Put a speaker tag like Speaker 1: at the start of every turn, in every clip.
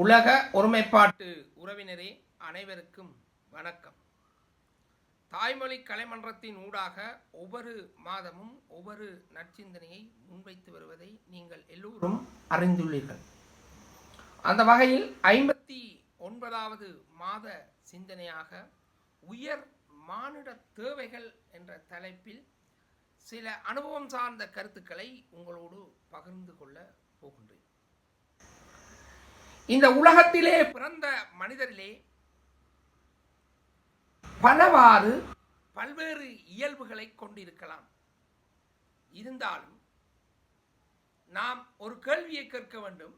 Speaker 1: உலக ஒருமைப்பாட்டு உறவினரே அனைவருக்கும் வணக்கம். தாய்மொழி கலைமன்றத்தின் ஊடாக ஒவ்வொரு மாதமும் ஒவ்வொரு நற்சிந்தனையை முன்வைத்து வருவதை நீங்கள் எல்லோரும் அறிந்துள்ளீர்கள். அந்த வகையில் ஐம்பத்தி ஒன்பதாவது மாத சிந்தனையாக உயர் மானிட தேவைகள் என்ற தலைப்பில் சில அனுபவம் சார்ந்த கருத்துக்களை உங்களோடு பகிர்ந்து கொள்ள போகின்றேன். இந்த உலகத்திலே பிறந்த மனிதரிலே பலவாறு பல்வேறு இயல்புகளை கொண்டிருக்கலாம். இருந்தாலும் நாம் ஒரு கேள்வியை கேட்க வேண்டும்.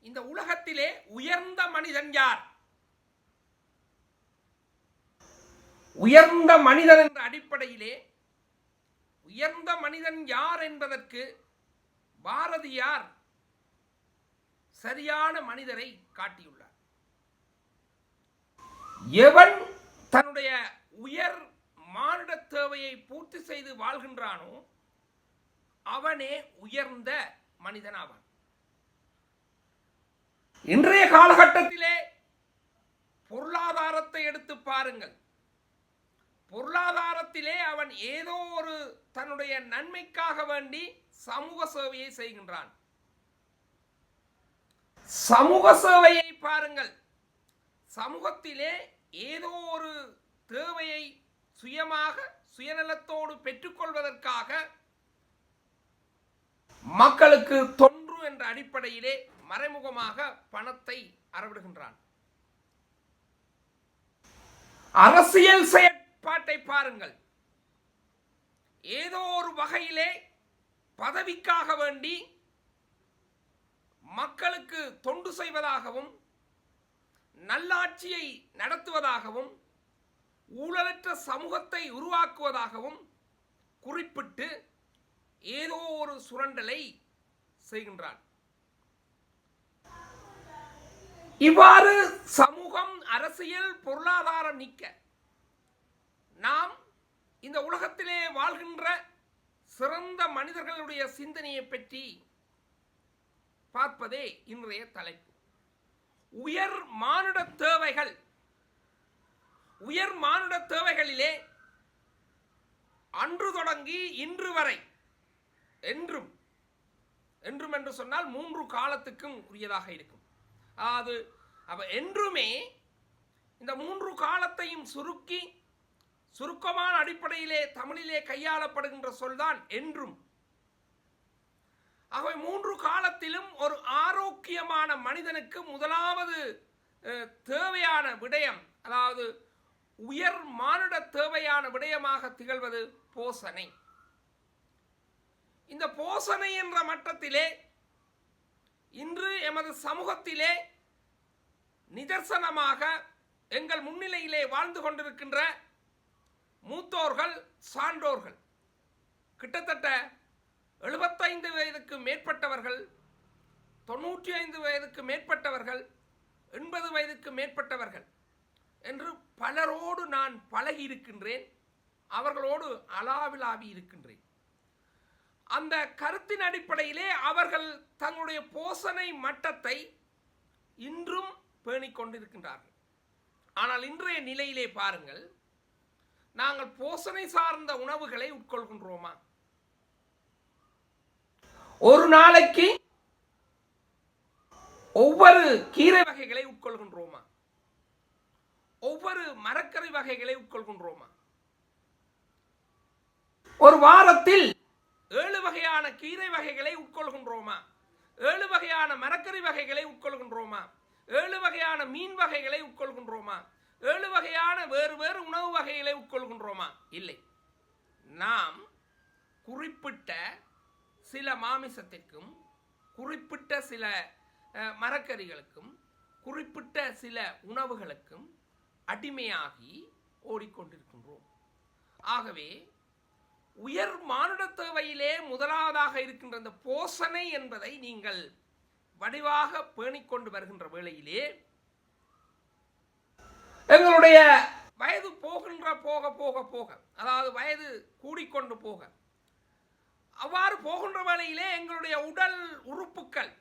Speaker 1: இந்த உலகத்திலே உயர்ந்த மனிதன் யார்? உயர்ந்த மனிதன் என்ற அடிப்படையிலே உயர்ந்த மனிதன் யார் என்பதற்கு பாரதியார் சரியான மனிதரை காட்டியுள்ளார். எவன் தன்னுடைய உயர் மானுட தேவையை பூர்த்தி செய்து வாழ்கின்றானோ அவனே உயர்ந்த மனிதனாவான். இன்றைய காலகட்டத்திலே பொருளாதாரத்தை எடுத்து பாருங்கள். பொருளாதாரத்திலே அவன் ஏதோ ஒரு தன்னுடைய நன்மைக்காக வேண்டி சமூக சேவையை செய்கின்றான். சமூக சேவையை பாருங்கள். சமூகத்திலே ஏதோ ஒரு தேவையை சுயமாக சுயநலத்தோடு பெற்றுக்கொள்வதற்காக மக்களுக்கு தொன்று என்ற அடிப்படையிலே மறைமுகமாக பணத்தை அறவிடுகின்றான். அரசியல் செயற்பாட்டை பாருங்கள். ஏதோ ஒரு வகையிலே பதவிக்காக வேண்டி மக்களுக்கு தொண்டு செய்வதாகவும் நல்லாட்சியை நடத்துவதாகவும் ஊழலற்ற சமூகத்தை உருவாக்குவதாகவும் குறிப்பிட்டு ஏதோ ஒரு சுரண்டலை செய்கின்றான் இவ்வாறு சமூகம் அரசியல் பொருளாதாரம் நீக்க நாம் இந்த உலகத்திலே வாழ்கின்ற சிறந்த மனிதர்களுடைய சிந்தனையை பற்றி பார்ப்பதே இன்றைய தலைப்பு. உயர் மானுட தேவைகள். உயர் மானுட தேவைகளிலே அன்று தொடங்கி இன்று வரை என்றும் என்றும் என்று சொன்னால் மூன்று காலத்துக்கும் உரியதாக இருக்கும். அதாவது அப்ப என்றுமே இந்த மூன்று காலத்தையும் சுருக்கி சுருக்கமான அடிப்படையிலே தமிழிலே கையாளப்படுகின்ற சொல்தான் என்றும் ஆகவே மூன்று காலத்திலும் ஒரு ஆரோக்கியமான மனிதனுக்கு முதலாவது தேவையான விடயம் அதாவது உயர் மானுட தேவையான விடயமாக திகழ்வது போசனை. இந்த போசனை என்ற மட்டத்திலே இன்று எமது சமூகத்திலே நிதர்சனமாக எங்கள் முன்னிலையிலே வாழ்ந்து கொண்டிருக்கின்ற மூத்தோர்கள் சான்றோர்கள். கிட்டத்தட்ட எழுபத்தைந்து வயதுக்கு மேற்பட்டவர்கள் தொண்ணூற்றி ஐந்து வயதுக்கு மேற்பட்டவர்கள் எண்பது வயதுக்கு மேற்பட்டவர்கள் என்று பலரோடு நான் பழகி இருக்கின்றேன். அவர்களோடு அலாவிலாவி இருக்கின்றேன். அந்த கருத்தின் அடிப்படையிலே அவர்கள் தங்களுடைய போசனை மட்டத்தை இன்றும் பேணிக் கொண்டிருக்கின்றார்கள். ஆனால் இன்றைய நிலையிலே பாருங்கள் நாங்கள் போசனை சார்ந்த உணவுகளை உட்கொள்கின்றோமா? ஒரு நாளைக்கு ஒவ்வொரு கீரை வகைகளை உட்கொள்கின்றோமா? ஒவ்வொரு மரக்கறி வகைகளை உட்கொள்கின்றோமா? ஒரு வாரத்தில் ஏழு வகையான கீரை வகைகளை உட்கொள்கின்றோமா? ஏழு வகையான மரக்கறி வகைகளை உட்கொள்கின்றோமா? ஏழு வகையான மீன் வகைகளை உட்கொள்கின்றோமா? ஏழு வகையான வேறு வேறு உணவு வகைகளை உட்கொள்கின்றோமா? இல்லை. நாம் குறிப்பிட்ட சில மாமிசத்திற்கும் குறிப்பிட்ட சில மரக்கறிகளுக்கும் குறிப்பிட்ட சில உணவுகளுக்கும் அடிமையாகி ஓடிக்கொண்டிருக்கின்றோம். ஆகவே உயர் மானுட தேவையிலே முதலாவதாக இருக்கின்ற இந்த போசனை என்பதை நீங்கள் வடிவாக பேணிக்கொண்டு வருகின்ற வேளையிலே எங்களுடைய வயது போகின்ற போக போக போக அதாவது வயது கூடிக்கொண்டு போக அவ்வாறு போகின்ற வேளையிலே எங்களுடைய உடல் உறுப்புக்கள்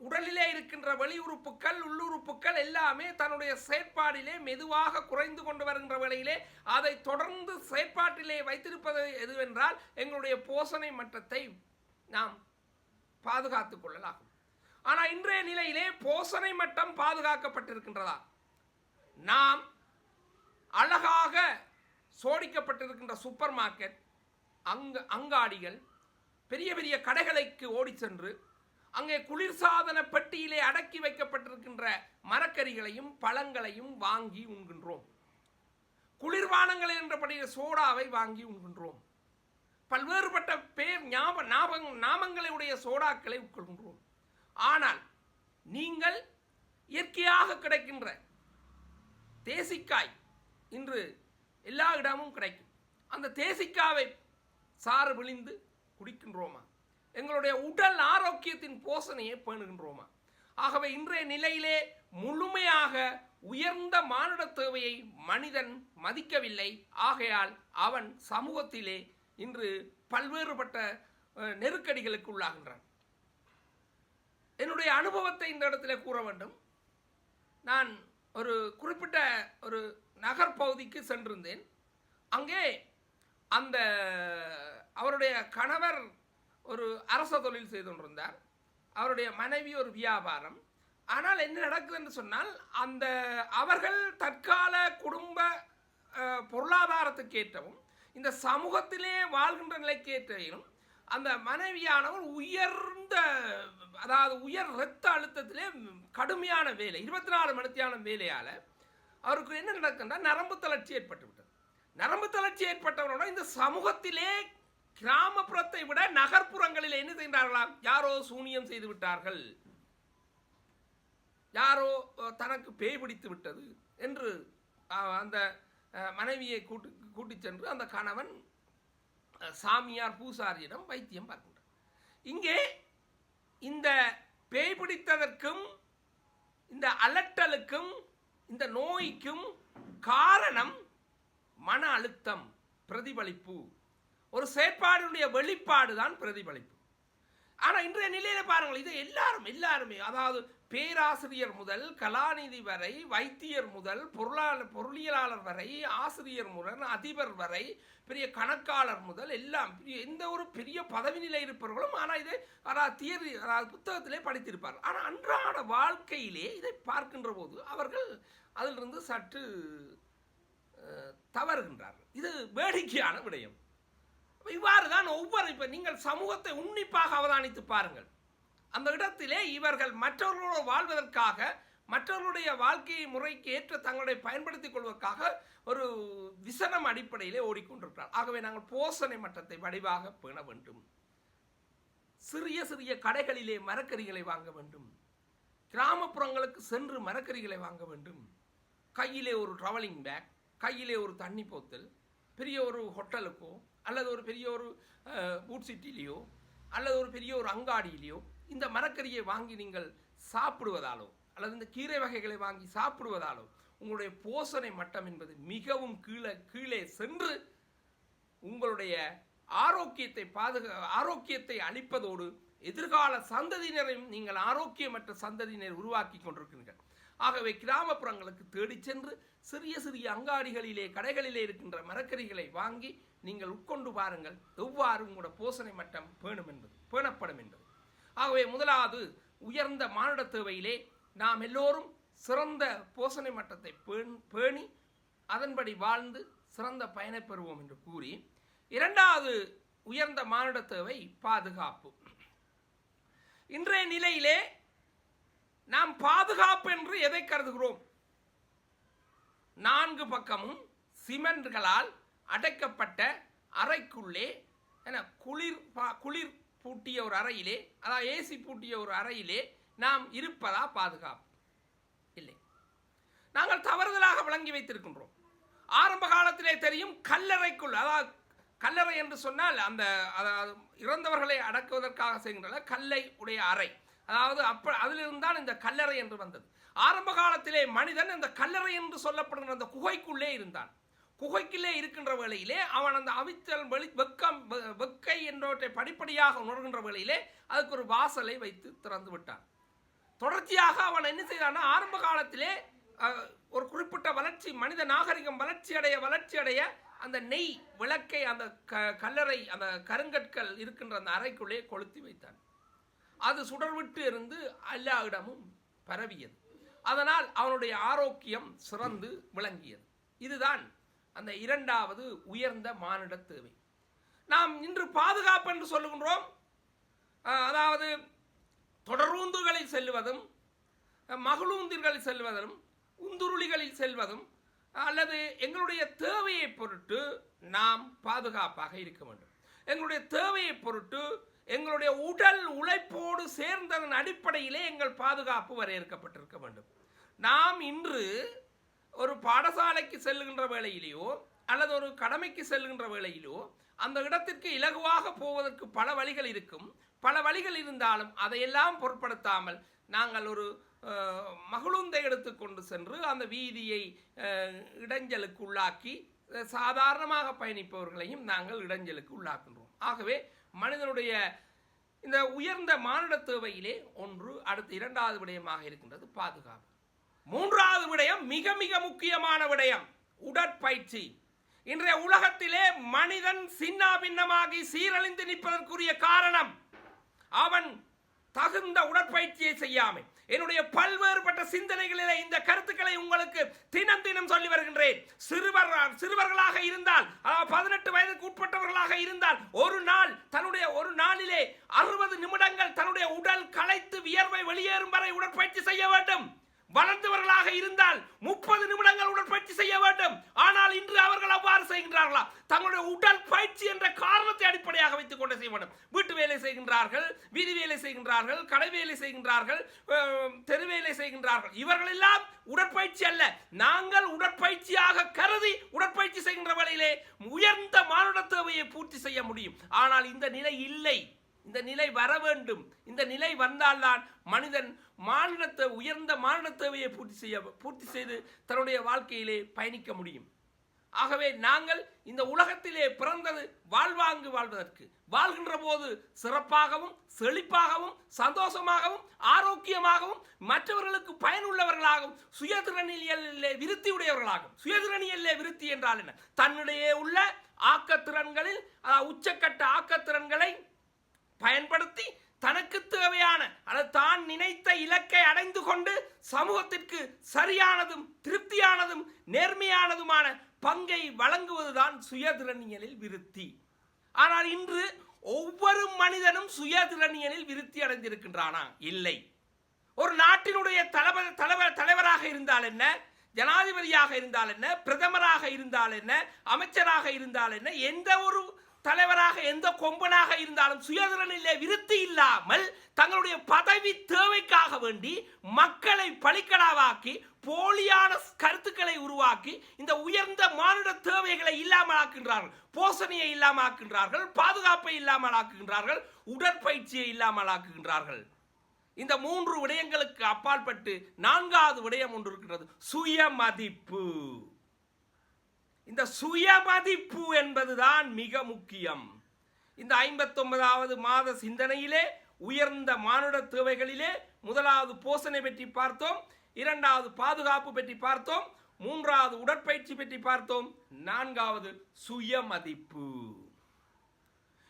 Speaker 1: உடலிலே இருக்கின்ற வெளி உறுப்புக்கள் உள்ளுறுப்புகள் எல்லாமே தன்னுடைய செயற்பாடிலே மெதுவாக குறைந்து கொண்டு வருகின்ற வேளையிலே அதை தொடர்ந்து செயற்பாட்டிலே வைத்திருப்பது எதுவென்றால் எங்களுடைய போஷணை மட்டத்தை நாம் பாதுகாத்துக் கொள்ளலாகும் ஆனால் இன்றைய நிலையிலே போஷணை மட்டம் பாதுகாக்கப்பட்டிருக்கின்றதா? நாம் அழகாக சோடிக்கப்பட்டிருக்கின்ற சூப்பர் மார்க்கெட் அங்க அங்காடிகள் பெரிய பெரிய கடைகளுக்கு ஓடி சென்று அங்கே குளிர்சாதன பெட்டியிலே அடக்கி வைக்கப்பட்டிருக்கின்ற மரக்கறிகளையும் பழங்களையும் வாங்கி உண்கின்றோம். குளிர்பானங்கள் என்றபடிய சோடாவை வாங்கி உண்கின்றோம். பல்வேறுபட்ட பேர் ஞாப ஞாபக நாமங்களுடைய சோடாக்களை உட்கொள்கின்றோம். ஆனால் நீங்கள் இயற்கையாக கிடைக்கின்ற தேசிக்காய் இன்று எல்லா இடமும் கிடைக்கும். அந்த தேசிக்காவை சாறு விழிந்து குடிக்கின்றோமா? எங்களுடைய உடல் ஆரோக்கியத்தின் போஷணையை பேணுகின்றோமா? ஆகவே இன்றைய நிலையிலே முழுமையாக உயர்ந்த மானுட தேவையை மனிதன் மதிக்கவில்லை. ஆகையால் அவன் சமூகத்திலே இன்று பல்வேறுபட்ட நெருக்கடிகளுக்கு உள்ளாகின்றான். என்னுடைய அனுபவத்தை இந்த இடத்துல கூற வேண்டும். நான் ஒரு குறிப்பிட்ட ஒரு நகர் பகுதிக்கு சென்றிருந்தேன். அங்கே அந்த அவருடைய கணவர் ஒரு அரச தொழில் செய்து கொண்டிருந்தார். அவருடைய மனைவி ஒரு வியாபாரம். ஆனால் என்ன நடக்குது என்று சொன்னால் அந்த அவர்கள் தற்கால குடும்ப அஹ், பொருளாதாரத்துக்கு ஏற்றவும் இந்த சமூகத்திலே வாழ்கின்ற நிலைக்கு ஏற்றையும் அந்த மனைவியானவர் உயர்ந்த அதாவது உயர் இரத்த அழுத்தத்திலே கடுமையான வேலை இருபத்தி நாலு மணித்தியான வேலையால் அவருக்கு என்ன நடக்குன்னா நரம்பு தளர்ச்சி ஏற்பட்டு விட்டது நரம்பு தளர்ச்சி ஏற்பட்டவரோட இந்த சமூகத்திலே கிராமப்புறத்தை விட நகர்ப்புறங்களில் என்ன செய்கிறார்களாம் யாரோ சூனியம் செய்து விட்டார்கள். யாரோ தனக்கு பேய் பிடித்து விட்டது என்று அந்த அஹ், மனைவியை கூட்டி கூட்டிச் சென்று அந்த கணவன் சாமியார் பூசாரியிடம் வைத்தியம் பார்க்கின்றார். இங்கே இந்த பேய் பிடித்ததற்கும் இந்த அலட்டலுக்கும் இந்த நோய்க்கும் காரணம் மன அழுத்தம் பிரதிபலிப்பு. ஒரு செயற்பாடுடைய வெளிப்பாடு தான் பிரதிபலிப்பு. ஆனால் இன்றைய நிலையில பாருங்கள் இது எல்லாரும் எல்லாருமே அதாவது பேராசிரியர் முதல் கலாநிதி வரை வைத்தியர் முதல் பொருளாளர் பொருளியலாளர் வரை ஆசிரியர் முதல் அதிபர் வரை பெரிய கணக்காளர் முதல் எல்லாம் எந்த ஒரு பெரிய பதவி நிலை இருப்பவர்களும் ஆனால் இதை அதாவது தியரி அதாவது புத்தகத்திலே படித்திருப்பார் ஆனால் அன்றாட வாழ்க்கையிலே இதை பார்க்கின்ற போது அவர்கள் அதிலிருந்து சற்று தவறுகின்றார்கள். இது வேடிக்கையான விடயம். இவ்வாறு தான் ஒவ்வொரு இப்போ நீங்கள் சமூகத்தை உன்னிப்பாக அவதானித்து பாருங்கள். அந்த இடத்திலே இவர்கள் மற்றவர்களோடு வாழ்வதற்காக மற்றவர்களுடைய வாழ்க்கை முறைக்கு ஏற்ற தங்களுடைய பயன்படுத்திக் கொள்வதற்காக ஒரு விசனம் அடிப்படையிலே ஓடிக்கொண்டிருக்கிறார். ஆகவே நாங்கள் போசனை மட்டத்தை வடிவாக பேண வேண்டும். சிறிய சிறிய கடைகளிலே மரக்கறிகளை வாங்க வேண்டும். கிராமப்புறங்களுக்கு சென்று மரக்கறிகளை வாங்க வேண்டும். கையிலே ஒரு ட்ராவலிங் பேக் கையிலே ஒரு தண்ணி போத்தல் பெரிய ஒரு ஹோட்டலுக்கோ அல்லது ஒரு பெரிய ஒரு பூட் சிட்டிலேயோ அல்லது ஒரு பெரிய ஒரு அங்காடியிலேயோ இந்த மரக்கறியை வாங்கி நீங்கள் சாப்பிடுவதாலோ அல்லது இந்த கீரை வகைகளை வாங்கி சாப்பிடுவதாலோ உங்களுடைய போஷணை மட்டம் என்பது மிகவும் கீழே கீழே சென்று உங்களுடைய ஆரோக்கியத்தை பாதுகா ஆரோக்கியத்தை அளிப்பதோடு எதிர்கால சந்ததியினரையும் நீங்கள் ஆரோக்கியமற்ற சந்ததியினர் உருவாக்கி கொண்டிருக்கிறீர்கள். ஆகவே கிராமப்புறங்களுக்கு தேடிச் சென்று சிறிய சிறிய அங்காடிகளிலே கடைகளிலே இருக்கின்ற மரக்கறிகளை வாங்கி நீங்கள் உட்கொண்டு பாருங்கள். எவ்வாறு உங்களோட போசனை மட்டம் பேணும் என்பது பேணப்படும் என்பது. ஆகவே முதலாவது உயர்ந்த மானுட தேவையிலே நாம் எல்லோரும் சிறந்த போஷணை மட்டத்தை பேண்- பேணி அதன்படி வாழ்ந்து சிறந்த பயனை பெறுவோம் என்று கூறி இரண்டாவது உயர்ந்த மானுட தேவை பாதுகாப்பு. இன்றைய நிலையிலே நாம் பாதுகாப்பு என்று எதை கருதுகிறோம்? நான்கு பக்கமும் சிமெண்ட்களால் அடைக்கப்பட்ட அறைக்குள்ளே என குளிர் பா- குளிர் பூட்டிய ஒரு அறையிலே அதாவது ஏசி பூட்டிய ஒரு அறையிலே நாம் இருப்பதா பாதுகாப்பு? இல்லை. நாங்கள் தவறுதலாக விளங்கி வைத்திருக்கின்றோம். ஆரம்ப காலத்திலே தெரியும் கல்லறைக்குள் அதாவது கல்லறை என்று சொன்னால் அந்த அதாவது இறந்தவர்களை அடக்குவதற்காக செய்கின்றன கல்லை உடைய அறை. அதாவது அப்ப அதிலிருந்து தான் இந்த கல்லறை என்று வந்தது. ஆரம்ப காலத்திலே மனிதன் அந்த கல்லறை என்று சொல்லப்படுகிற அந்த குகைக்குள்ளே இருந்தான். குகைக்குள்ளே இருக்கின்ற வேளையிலே அவன் அந்த அவித்தல் வெளி வெக்கம் வெக்கை என்றவற்றை படிப்படியாக உணர்கின்ற வேளையிலே அதுக்கு ஒரு வாசலை வைத்து திறந்து விட்டான். தொடர்ச்சியாக அவன் என்ன செய்தான்னா ஆரம்ப காலத்திலே ஒரு குறிப்பிட்ட வளர்ச்சி மனித நாகரிகம் வளர்ச்சி அடைய வளர்ச்சி அடைய அந்த நெய் விளக்கை அந்த க கல்லறை அந்த கருங்கற்கள் இருக்கின்ற அந்த அறைக்குள்ளே கொளுத்தி வைத்தான். அது சுடர்விட்டு இருந்து எல்லா இடமும் பரவியது. அதனால் அவனுடைய ஆரோக்கியம் சிறந்து விளங்கியது. இதுதான் அந்த இரண்டாவது உயர்ந்த மானிட தேவை. நாம் இன்று பாதுகாப்பு என்று சொல்லுகின்றோம். அதாவது தொடரூந்துகளில் செல்வதும் மகளூந்திர்களில் செல்வதும் உந்துருளிகளில் செல்வதும் அல்லது எங்களுடைய தேவையை பொருட்டு நாம் பாதுகாப்பாக இருக்க வேண்டும். எங்களுடைய தேவையை பொருட்டு எங்களுடைய உடல் உழைப்போடு சேர்ந்ததன் அடிப்படையிலே எங்கள் பாதுகாப்பு வரையறுக்கப்பட்டிருக்க வேண்டும். நாம் இன்று ஒரு பாடசாலைக்கு செல்லுகின்ற வேளையிலேயோ அல்லது ஒரு கடமைக்கு செல்லுகின்ற வேளையிலோ அந்த இடத்திற்கு இலகுவாக போவதற்கு பல வழிகள் இருக்கும். பல வழிகள் இருந்தாலும் அதையெல்லாம் பொருட்படுத்தாமல் நாங்கள் ஒரு அஹ், மகளுந்தை எடுத்துக்கொண்டு சென்று அந்த வீதியை இடைஞ்சலுக்கு உள்ளாக்கி சாதாரணமாக பயணிப்பவர்களையும் நாங்கள் இடைஞ்சலுக்கு உள்ளாக்கின்றோம் ஆகவே மனிதனுடைய இந்த உயர்ந்த மானுட தேவையிலே ஒன்று அடுத்து இரண்டாவது விடயமாக இருக்கின்றது பாதுகாப்பு. மூன்றாவது விடயம் மிக மிக முக்கியமான விடயம் உடற்பயிற்சி. இன்றைய உலகத்திலே மனிதன் சின்னாபின்னமாகி சீரழிந்து நிற்பதற்குரிய காரணம் அவன் தகுந்த உடற்பயிற்சியை செய்யாமை என்னுடைய பல்வேறுபட்ட சிந்தனைகளிலே இந்த கருத்துக்களை உங்களுக்கு தினம் தினம் சொல்லி வருகின்றேன். சிறுவர் சிறுவர்களாக இருந்தால் அதாவது பதினெட்டு வயதுக்கு உட்பட்டவர்களாக இருந்தால் ஒரு நாள் தன்னுடைய ஒரு நாளிலே அறுபது நிமிடங்கள் தன்னுடைய உடல் களைத்து வியர்வை வெளியேறும் வரை உடற்பயிற்சி செய்ய வேண்டும். வளர்ந்தவர்களாக இருந்தால் முப்பது நிமிடங்கள் உடற்பயிற்சி செய்ய வேண்டும். ஆனால் இன்று அவர்கள் அவ்வாறு செய்கின்றார்களா? தங்களுடைய உடற்பயிற்சி என்ற காரணத்தை அடிப்படையாக வைத்துக் கொண்டு செய்ய வேண்டும். வீட்டு வேலை செய்கின்றார்கள் வீதி வேலை செய்கின்றார்கள் கடை வேலை செய்கின்றார்கள் தெரு வேலை செய்கின்றார்கள். இவர்கள் எல்லாம் உடற்பயிற்சி அல்ல. நாங்கள் உடற்பயிற்சியாக கருதி உடற்பயிற்சி செய்கின்ற வேளையிலே உயர்ந்த மானுட தேவையை பூர்த்தி செய்ய முடியும். ஆனால் இந்த நிலை இல்லை. இந்த நிலை வர வேண்டும். இந்த நிலை வந்தால்தான் மனிதன் மானிடத்தை உயர்ந்த மானிட தேவையை பூர்த்தி செய்ய பூர்த்தி செய்து தன்னுடைய வாழ்க்கையிலே பயணிக்க முடியும். ஆகவே நாங்கள் இந்த உலகத்திலே பிறந்தது வாழ்வாங்கு வாழ்வதற்கு. வாழ்கின்ற போது சிறப்பாகவும் செழிப்பாகவும் சந்தோஷமாகவும் ஆரோக்கியமாகவும் மற்றவர்களுக்கு பயனுள்ளவர்களாகவும் சுயதிறனியலிலே விருத்தி உடையவர்களாகவும் சுயதிறனியலிலே விருத்தி என்றால் என்ன? தன்னிடையே உள்ள ஆக்கத்திறன்களில் உச்சக்கட்ட ஆக்கத்திறன்களை பயன்படுத்தி தனக்கு தேவையான அல்லது தான் நினைத்த இலக்கை அடைந்து கொண்டு சமூகத்திற்கு சரியானதும் திருப்தியானதும் நேர்மையானதுமான பங்கை வழங்குவதுதான் சுயதிறனியலில் விருத்தி. ஆனால் இன்று ஒவ்வொரு மனிதனும் சுயதிறனியலில் விருத்தி அடைந்திருக்கின்றானா? இல்லை. ஒரு நாட்டினுடைய தலைவர் தலைவர் தலைவராக இருந்தால் என்ன? ஜனாதிபதியாக இருந்தால் என்ன? பிரதமராக இருந்தால் என்ன? அமைச்சராக இருந்தால் என்ன? எந்த ஒரு தலைவராக எந்த கொம்பனாக இருந்தாலும் சுயதிறனிலே விருத்தி இல்லாமல் தங்களுடைய பதவி தேவைக்காக வேண்டி மக்களை பலிக்கடாவாக்கி போலியான கருத்துக்களை உருவாக்கி இந்த உயர்ந்த மானுட தேவைகளை இல்லாமல் ஆக்குகின்றார்கள். போஷணையை இல்லாமல் ஆக்குகின்றார்கள். பாதுகாப்பை இல்லாமல் ஆக்குகின்றார்கள். உடற்பயிற்சியை இல்லாமல் ஆக்குகின்றார்கள். இந்த மூன்று விடயங்களுக்கு அப்பாற்பட்டு நான்காவது விடயம் ஒன்று இருக்கின்றது. சுயமதிப்பு. இந்த சுயமதிப்பு என்பதுதான் மிக முக்கியம். இந்த ஐம்பத்தொன்பதாவது மாத சிந்தனையிலே உயர்ந்த மானுட தேவைகளிலே முதலாவது போஷணை பற்றி பார்த்தோம் இரண்டாவது பாதுகாப்பு பற்றி பார்த்தோம் மூன்றாவது உடற்பயிற்சி பற்றி பார்த்தோம் நான்காவது சுயமதிப்பு.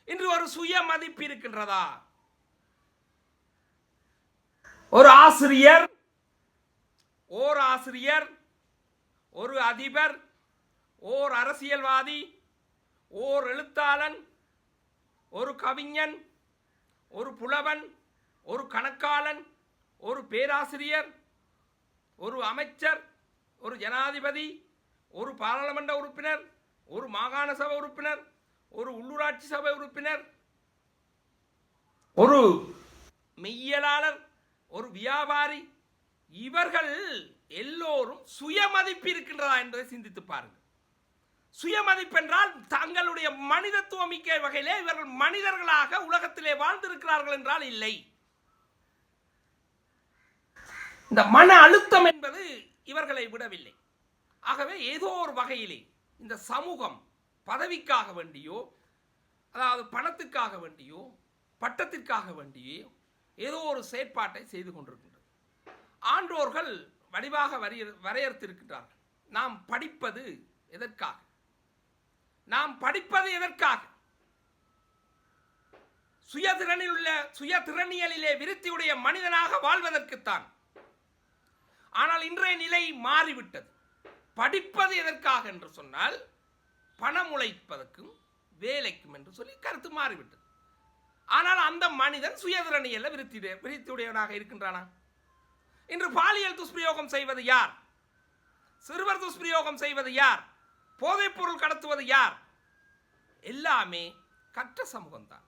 Speaker 1: இன்று ஒரு சுயமதிப்பு இருக்கின்றதா? ஒரு ஆசிரியர் ஓர் ஆசிரியர் ஒரு அதிபர் ஓர் அரசியல்வாதி ஓர் எழுத்தாளன் ஒரு கவிஞன் ஒரு புலவன் ஒரு கணக்காளன் ஒரு பேராசிரியர் ஒரு அமைச்சர் ஒரு ஜனாதிபதி ஒரு பாராளுமன்ற உறுப்பினர் ஒரு மாகாண சபை உறுப்பினர் ஒரு உள்ளூராட்சி சபை உறுப்பினர் ஒரு மெய்யலாளர் ஒரு வியாபாரி இவர்கள் எல்லோரும் சுயமதிப்பு இருக்கின்றதா என்பதை சிந்தித்து பாருங்கள். சுயமதிப்பென்றால் தங்களுடைய மனிதத்துவமிக்க வகையிலே இவர்கள் மனிதர்களாக உலகத்திலே வாழ்ந்திருக்கிறார்கள் என்றால் இல்லை. இந்த மன அழுத்தம் என்பது இவர்களை விடவில்லை. ஆகவே ஏதோ ஒரு வகையிலே இந்த சமூகம் பதவிக்காக வேண்டியோ அதாவது பணத்துக்காக வேண்டியோ பட்டத்திற்காக வேண்டியோ ஏதோ ஒரு செயற்பாட்டை செய்து கொண்டிருக்கின்றது. ஆன்றோர்கள் வடிவாக வரைய வரையறுத்திருக்கின்றார்கள். நாம் படிப்பது எதற்காக? நாம் படிப்பது எதற்காக? சுயதிறனில் உள்ள சுயதிறனியலிலே விருத்தியுடைய மனிதனாக வாழ்வதற்குத்தான். ஆனால் இன்றைய நிலை மாறிவிட்டது. படிப்பது எதற்காக என்று சொன்னால் பணம் உழைப்பதற்கும் வேலைக்கும் என்று சொல்லி கருத்து மாறிவிட்டது. ஆனால் அந்த மனிதன் சுயதிறனியல்ல விருத்தியுடைய விருத்தியுடையவனாக இருக்கின்றானா? இன்று பாலியல் துஷ்பிரயோகம் செய்வது யார்? சிறுவர் துஷ்பிரயோகம் செய்வது யார்? போதைப்பொருள் கடத்துவது யார்? எல்லாமே கற்ற சமூகம்தான்.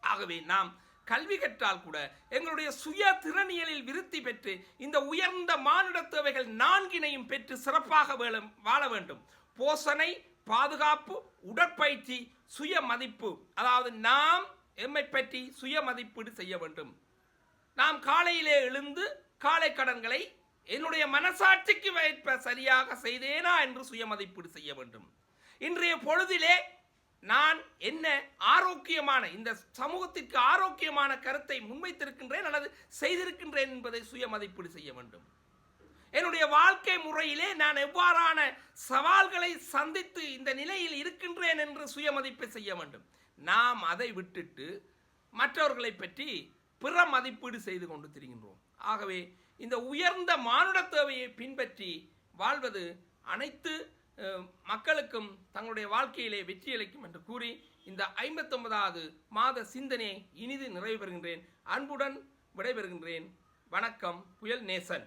Speaker 1: ஆகவே நாம் கல்வி கற்றால் கூட எங்களுடைய சுய திறனியலில் விருத்தி பெற்று இந்த உயர்ந்த மானுட தேவைகள் நான்கினையும் பெற்று சிறப்பாக வாழ வேண்டும். போசனை பாதுகாப்பு உடற்பயிற்சி சுய மதிப்பு. அதாவது நாம் எம்மை பற்றி சுய மதிப்பீடு செய்ய வேண்டும். நாம் காலையிலே எழுந்து காலை கடன்களை என்னுடைய மனசாட்சிக்கு வைப்ப சரியாக செய்தேனா என்று சுயமதிப்பீடு செய்ய வேண்டும். இன்றைய பொழுதிலே நான் என்ன ஆரோக்கியமான இந்த சமூகத்திற்கு ஆரோக்கியமான கருத்தை முன்வைத்திருக்கின்றேன் அல்லது செய்திருக்கின்றேன் என்பதை சுய மதிப்பீடு செய்ய வேண்டும். என்னுடைய வாழ்க்கை முறையிலே நான் எவ்வாறான சவால்களை சந்தித்து இந்த நிலையில் இருக்கின்றேன் என்று சுயமதிப்பை செய்ய வேண்டும். நாம் அதை விட்டுட்டு மற்றவர்களை பற்றி பிற மதிப்பீடு செய்து கொண்டு திரிகின்றோம். ஆகவே இந்த உயர்ந்த மானுட தேவையை பின்பற்றி வாழ்வது அனைத்து மக்களுக்கும் தங்களுடைய வாழ்க்கையிலே வெற்றியளிக்கும் என்று கூறி இந்த ஐம்பத்தொன்பதாவது மாத சிந்தனையை இனிது நிறைவு பெறுகின்றேன். அன்புடன் விடைபெறுகின்றேன். வணக்கம் புயல் நேசன்.